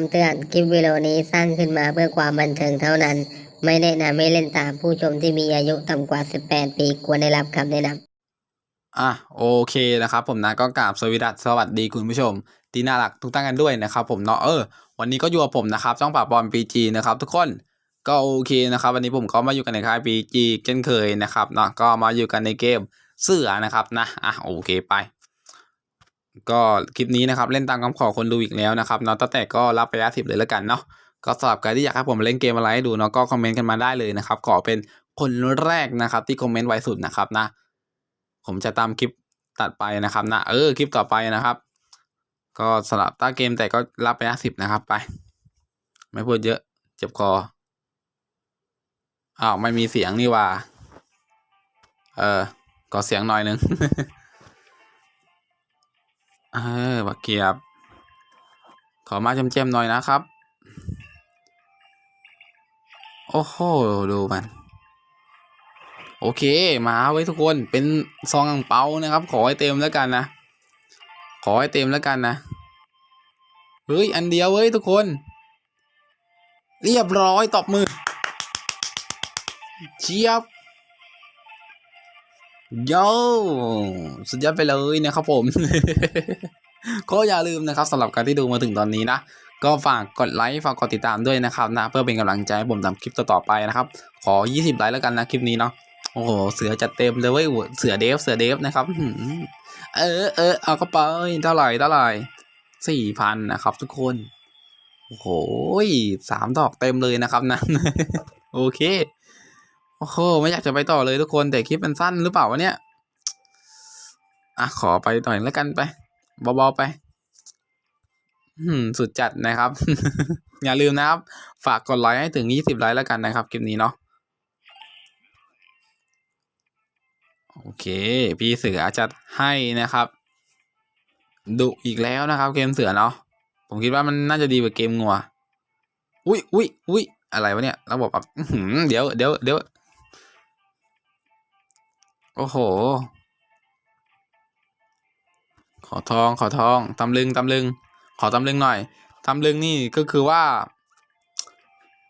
คำเตือน คลิปวิดีโอนี้สร้างขึ้นมาเพื่อความบันเทิงเท่านั้น ไม่แนะนำให้เล่นตามผู้ชมที่มีอายุต่ำกว่า 18 ปีควรได้รับคำแนะนำอะโอเคนะครับ ผมนะก็กราบสวสดัสสวัสดีคุณผู้ชม ที่น่ารักทุกท่านกันด้วยนะครับ ผมเนาะเออวันนี้ก็อยู่กับผมนะครับช่องปราบบอลปีจีนะครับทุกคนก็โอเคนะครับวันนี้ผมก็มาอยู่กันในค่ายปีจีเช่นเคยนะครับเนาะก็มาอยู่กันในเกมเสือนะครับนะอะโอเคไป ก็คลิปนี้นะครับเล่นตามคำขอคนดูอีกแล้วนะครับเนาะตั้งแต่ก็รับไปยะสิบเลยแล้วกันเนาะก็สำหรับใครที่อยากให้ผมเล่นเกมอะไรให้ดูเนาะก็คอมเมนต์กันมาได้เลยนะครับขอเป็นคนแรกนะครับที่คอมเมนต์ไวสุดนะครับนะ ผมจะตามคลิปตัดไปนะครับนะเออคลิปต่อไปนะครับ ก็สลับต้าเกมแต่ก็รับไปห้าสิบนะครับไป ไม่พูดเยอะเจ็บคออ้าวไม่มีเสียงนี่ว่า เออก็เสียงหน่อยนึง เออบักเกียบ ขอมาเจมๆหน่อยนะครับ โอ้โห ดูมัน โอเค มาไว้ทุกคน เป็นซองอ่างเปานะครับ ขอให้เต็มแล้วกันนะ ขอให้เต็มแล้วกันนะ เฮ้ย อันเดียวเว้ยทุกคน เรียบร้อยตบมือ เชียบ โยสุดยอดไปเลยนะครับผม ก็อย่าลืมนะครับสำหรับการที่ดูมาถึงตอนนี้นะ ก็ฝากกดไลค์ฝากกดติดตามด้วยนะครับนะ เพื่อเป็นกำลังใจให้ผมทำคลิปต่อๆไปนะครับ ขอ 20 ไลค์แล้วกันนะคลิปนี้เนาะโอ้โห เสือจัดเต็มเลยเว้ยเสือเดฟ เสือเดฟนะครับเออเออเอาก็ไปเท่าไหร่เท่าไหร่สี่พันนะครับ ทุกคน โอ้โหสามดอกเต็มเลยนะครับนะ โอเค โอ้โหไม่อยากจะไปต่อเลยทุกคนแต่คลิปมันสั้นหรือเปล่าวะเนี่ยอะขอไปหน่อยแล้วกันไปเบาๆไปสุดจัดนะครับ อย่าลืมนะครับ ฝากกดไลค์ให้ถึง 20 ไลค์แล้วกันนะครับคลิปนี้เนาะโอเค พี่เสือจะให้นะครับดุอีกแล้วนะครับ เกมเสือเนาะผมคิดว่ามันน่าจะดีกว่าเกมงัว อุ้ยอุ้ยอุ้ยอะไรวะเนี่ยระบบแบบเดี๋ยวเดี๋ยวเดี๋ยว โอ้โห ขอทองขอทองตำลึงตำลึง ขอตำลึงหน่อยตำลึงนี่ก็คือว่า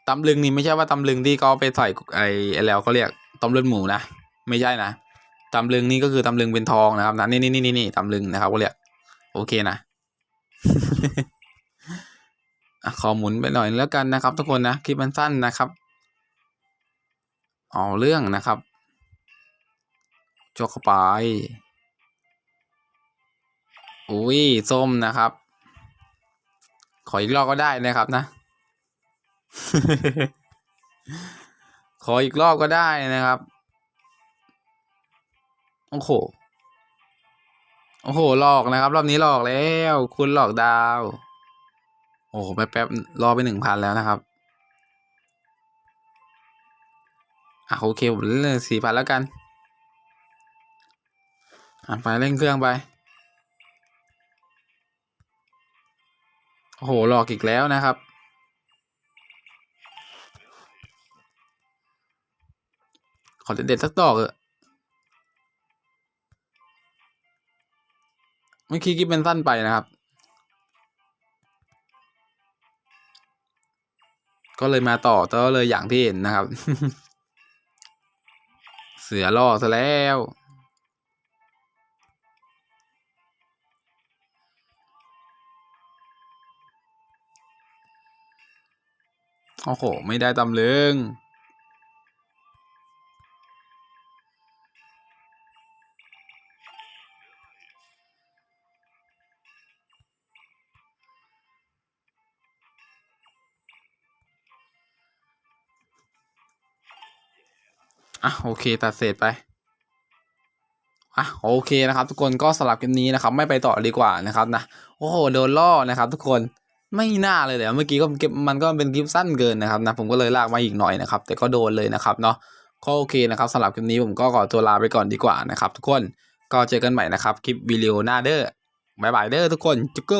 ตำลึงนี่ไม่ใช่ว่าตำลึงที่เขาไปใส่ไอ้ไอ้แล้วเขาเรียกตำลึงหมูนะไม่ใช่นะตำลึงนี่ก็คือตำลึงเป็นทองนะครับนะนี่นี่นี่นี่ตำลึงนะครับก็เรียกโอเคนะอะขอหมุนไปหน่อยแล้วกันนะครับ ทุกคนนะคลิปมันสั้นนะครับ เอาเรื่องนะครับ จกเข้าไป อุ้ยส้มนะครับ ขออีกรอบก็ได้นะครับนะ ขออีกรอบก็ได้นะครับ โอ้โห โอ้โหหลอกนะครับ รอบนี้หลอกแล้ว คุณหลอกดาว โอ้โหแป๊บๆรอไปหนึ่งพันแล้วนะครับอะโอเคผมเล่นสี่พันแล้วกัน อะไปเร่งเครื่องไป โอ้โหหลอกอีกแล้วนะครับ ขอเด็ดๆสักดอกเถอะเมื่อกี้กิ๊บเป็นสั้นไปนะครับ ก็เลยมาต่อแต่ก็เลยอย่างที่เห็นนะครับ เสือล่อซะแล้ว โอ้โห ไม่ได้ตำลึง อะ โอเค ตัดเศษไป อะ โอเคนะครับ ทุกคนก็สลับคลิปนี้นะครับ ไม่ไปต่อดีกว่านะครับนะ โอ้โห โดนล่อนะครับ ทุกคน ไม่น่าเลยเดี๋ยวเมื่อกี้ก็เก็บมันก็เป็นคลิปสั้นเกินนะครับนะผมก็เลยลากมาอีกหน่อยนะครับ แต่ก็โดนเลยนะครับเนาะก็โอเคนะครับสำหรับคลิปนี้ผมก็ขอตัวลาไปก่อนดีกว่านะครับ ทุกคนก็เจอกันใหม่นะครับคลิปวิดีโอหน้าเด้อบายบายเด้อทุกคนจุ๊กโก